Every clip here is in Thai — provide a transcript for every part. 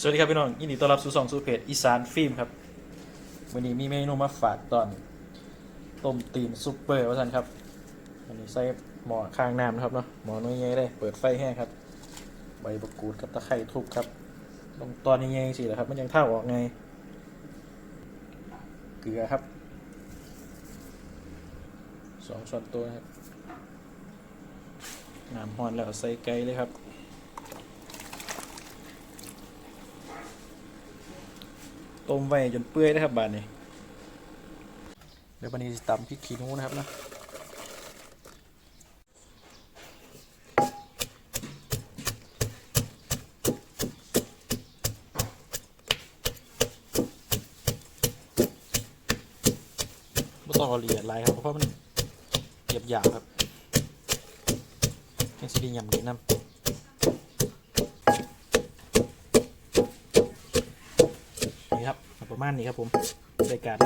สวัสดีครับพี่น้องยินดีต้อนรับสู่สองสู่เพจอีสานฟิล์มครับวันนี้มีเมนูมาฝากตอนต้มตีนซุปเปอร์ว่าสันครับวันนี้ใส่หม้อข้างน้ำนะครับเนาะหม้อน้อยใหญ่เลยเปิดไฟแห้งครับ ใบมะกรูดกับตะไคร้ทุบครับลงตอนนี้ใหญ่สิแหละครับ มันยังเท่าออกไง เกลือครับสองช้อนโต๊ะนะครับน้ำฮอนแล้วใส่ไก่เลยครับ ต้มไว้จนเปื่อยนะครับบาดนี้เดี๋ยวบันนี้สิตำพริกขี้หนูนะครับนะไม่ต้องเอาละเอียดอะไรครับเพราะมันเก็บหยาบครับยังสิไดียำดีน้ำ ประมาณนี้ครับผมรายการ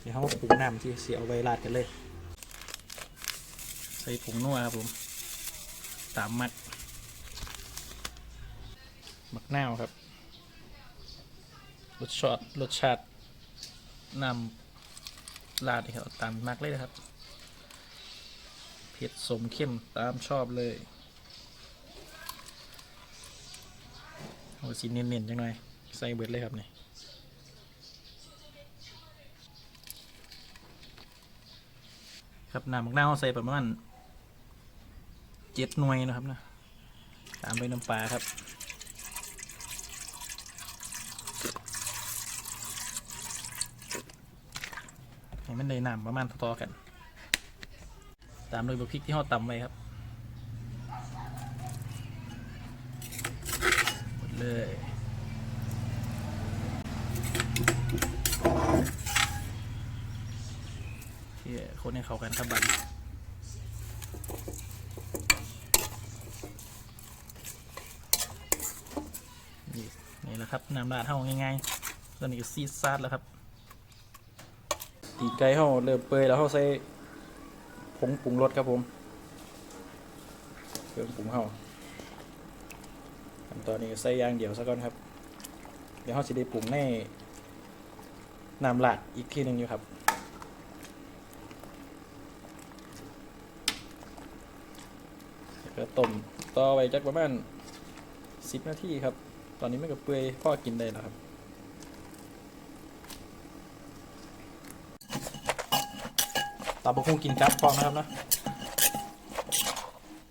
เดี๋ยวเขามาปรุงน้ำที่เสียเอาไว้ราดกันเลย ใส่ผงนัวครับผม ตามมัดมักนาวครับรสชาติรสชาติน้ำราดนี่ครับตามมักเลยนะครับเผ็ดสมเข้มตามชอบเลย โอ้สีเนียนๆจังหน่อย ใส่เบิดเลยครับนี่ครับน้ำมักนาวใส่ประมาณเจ็ดหน่วยนะครับนะตามด้วยน้ำปลาครับให้มันได้น้ำประมาณต่อๆกัน ตามด้วยบะพริกที่ห่อตำไว้ครับ หมด เลยเที่คนให้เขากันครับบันนี่นี่แหละครับน้ำราดเท่าง่ายๆตอนนี้ก็ซีดซาดแล้วครับตีไก่เท่าเริ่มเปื่อยแล้วเท่าใส่ผงปรุงรสครับผมเครื่องปรุงเท่า ตอนนี้ใส่ยางเดี่ยวซะก่อนครับ เดี๋ยวเราจะได้ปรุงในน้ำลาดอีกทีหนึ่งอยู่ครับแล้วก็ต้มต่อไปจักประมาณสิบนาทีครับ ตอนนี้ไมันก็เปื่อยพ่อกินได้แล้วครับตาบะคุงกินกับพร้อมนะครับนะ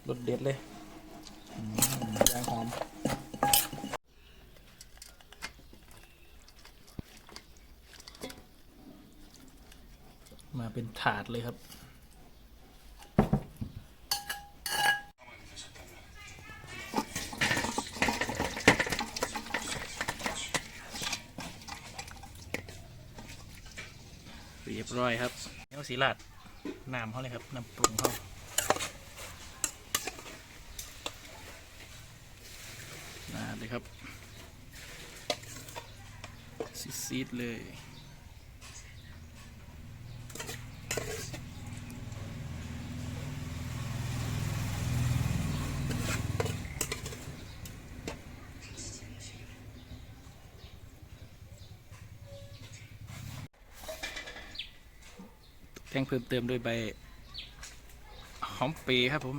รสเด็ดเลยยางหอม เป็นถาดเลยครับเรียบร้อยครับเนี่ก็สีลาดน้ำเขาเลยครับน้ำปรุงเขานาดเลยครับซีดๆเลย แต่งเพิ่มเติมด้วยใบหอมปรย์ครับผม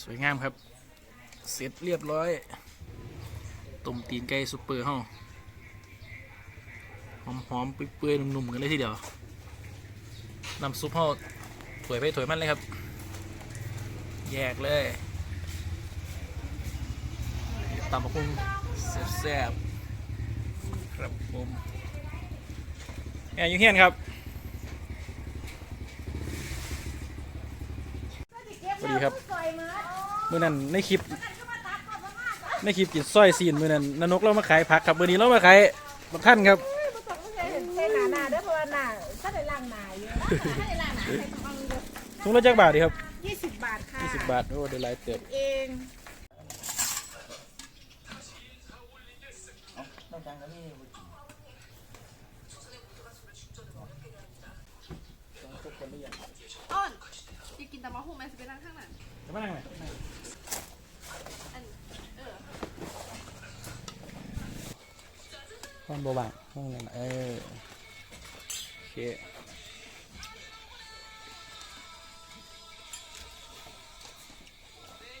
สวยงามครับ เสร็จเรียบร้อยต้มตีนไก่ซุปเปอร์ห้องหอมๆเปื่อยๆนุ่มๆกันเลยทีเดียวน้ำซุปห้อถวยไปถวยมันเลยครับ แยกเลย ตำมะพุงแซ่บๆครับผมแอนยูเฮียนครับสวัสดีครับมื่อนั้นในคลิปในคลิปกินสร้อยซีนมื่อนั้นนนกเรามาขายผักครับมื่อนี้เรามาขายบักท่านครับใส่หนาหนาเด้อเพราะว่าหนาถ้าได้ล่างหนาอยู่ถ้าได้ล่างหนาใส่กระมังเด้อถุงละจักบาทดีครับยี่สิบบาทค่ะ 20 บาท โอ้ได้หลายเติบเอง น้ำจังก็มีต้องทุกคนได้ยังอ้นจะกินแต่มะฮุ่งไหมจะไปนั่งข้างหลังจะมานั่งไหนอัน เออห้องโบบังห้องนั้นเออโอเค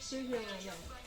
ชื่อยังไงอย่าง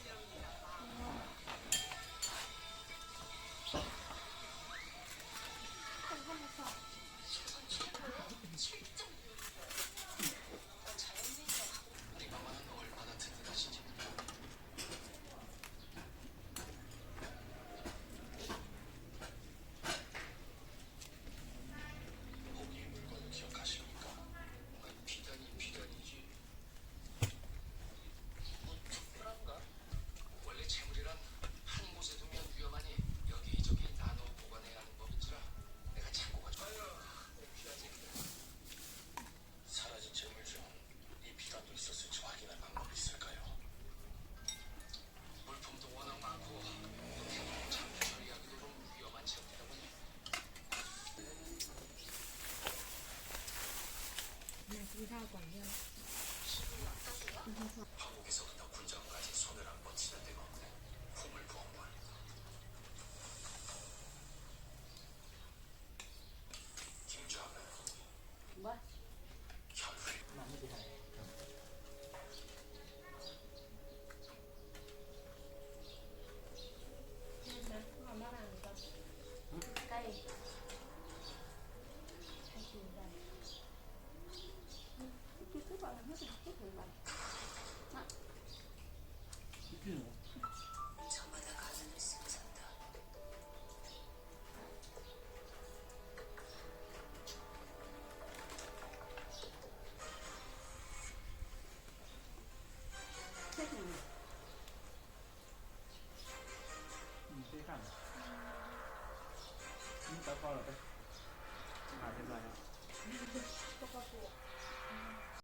อืม